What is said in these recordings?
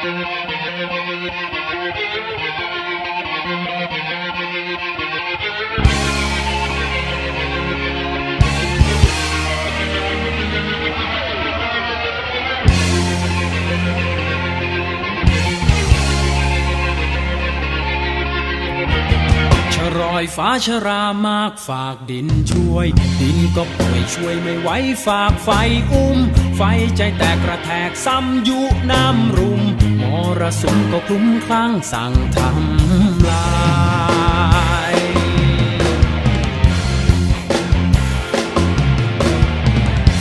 รอยฟ้าชรามากฝากดินช่วย ดินก็ป่วยช่วยไม่ไหวฝากไฟอุ้ม ไฟใจแตกกระแทกซ้ำยุน้ำรุมมรสุมก็คลุ้มคลั่งสั่งทำลาย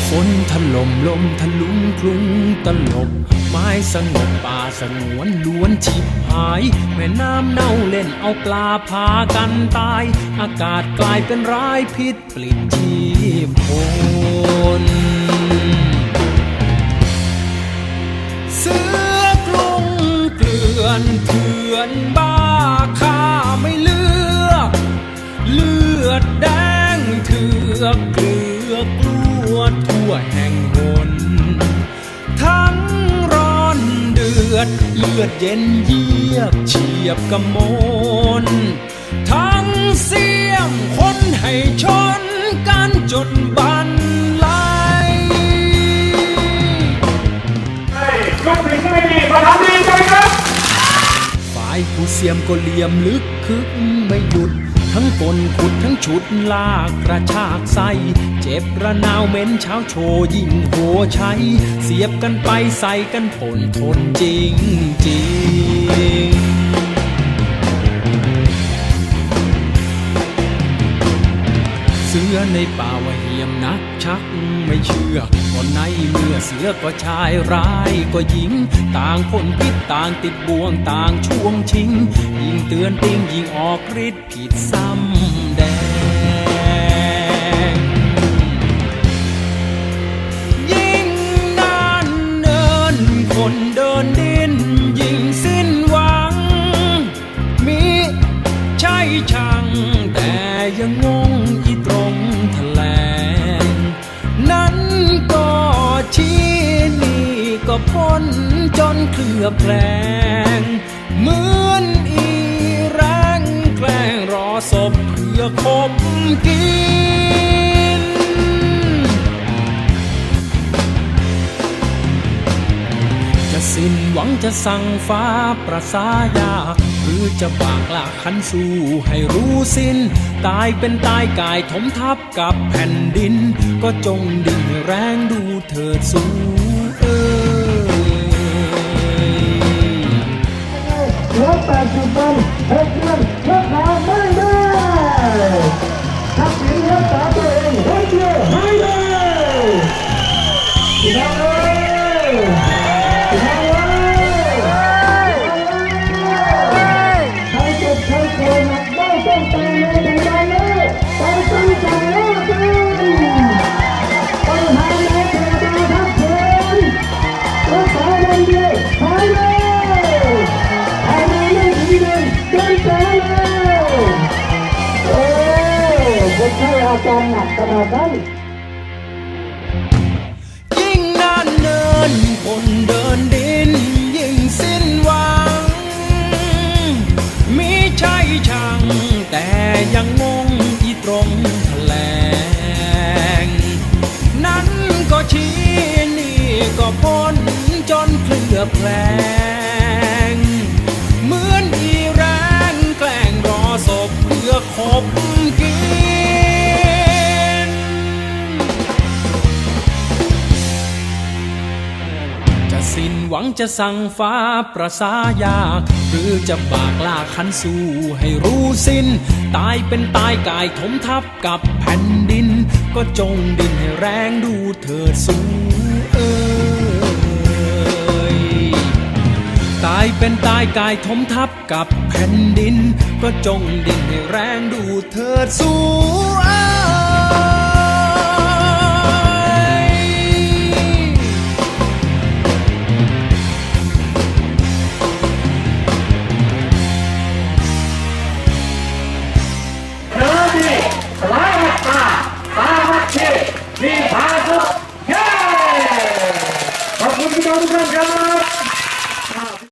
ฝนถล่มลมทะลุงคลุ้งตลบไม้สงบป่าสงวนล้วนฉิบหาย แม่น้ำเน่าเล่นเอาปลาพากันตาย อากาศกลายเป็นร้ายพิษปลิดชีพคน เกลือกลัวทั่วแห่งหน ทั้งร้อนเดือดเลือดเย็นเยียบเฉียบกำมลทั้งเสียมคนให้ชนกันจนบันไลลูกศิษย์ไม่ดีมาทำดีใจครับฝ่ายผู้เสียมก็เหลี่ยมลึกคึกไม่หยุด ทั้งปนขุดทั้งฉุดลากกระชากใส่เจ็บระนาวเหม็นเช้าโชยิ่งหัวใช้ เสียบกันไปใส่กันผลทนจริงจริง เสือในป่าว่าเหี่ยมนักชักไม่เชื่อก็ในเมื่อเสือก็ชายร้ายก็หญิง ต่างคนพิษต่างติดบ่วงต่างช่วงชิง ยิงเตือนติงยิงออกฤทธิ์ผิดซ้ำแดง ยิ่งนานเนินคนเดินดินยิ่งสิ้นหวัง มีใช่ช่างแต่ยังง นจนเคลือบแคลงเหมือนอีแรงแกล้งรอศพเพื่อคบกิน จะสิ้นหวังจะสั่งฟ้าประสายากหรือจะบากลากขันสู้ให้รู้สิ้น ตายเป็นตายกายถมทับกับแผ่นดิน ก็จงดิ่งแรงดูเถิดสู้ คนไข้อาการหนักขนาดนั้นยิ่งนานเนินคนเดินดิน ยิ่งสิ้นหวังมีใช่ช่าง แต่ยังงงอีตรงแถลง นั้นก็ชี้นี่ก็พ้นจนเคลือบแคลง วังจะสั่งฟ้าประสายาก หรือจะบากลาขันสู้ให้รู้สิ้น ตายเป็นตายกายถมทับกับแผ่นดิน ก็จงดินให้แรงดูเถิดสูเอ้ยตายเป็นตายกายถมทับกับแผ่นดิน ก็จงดินให้แรงดูเถิดสูเอ้ย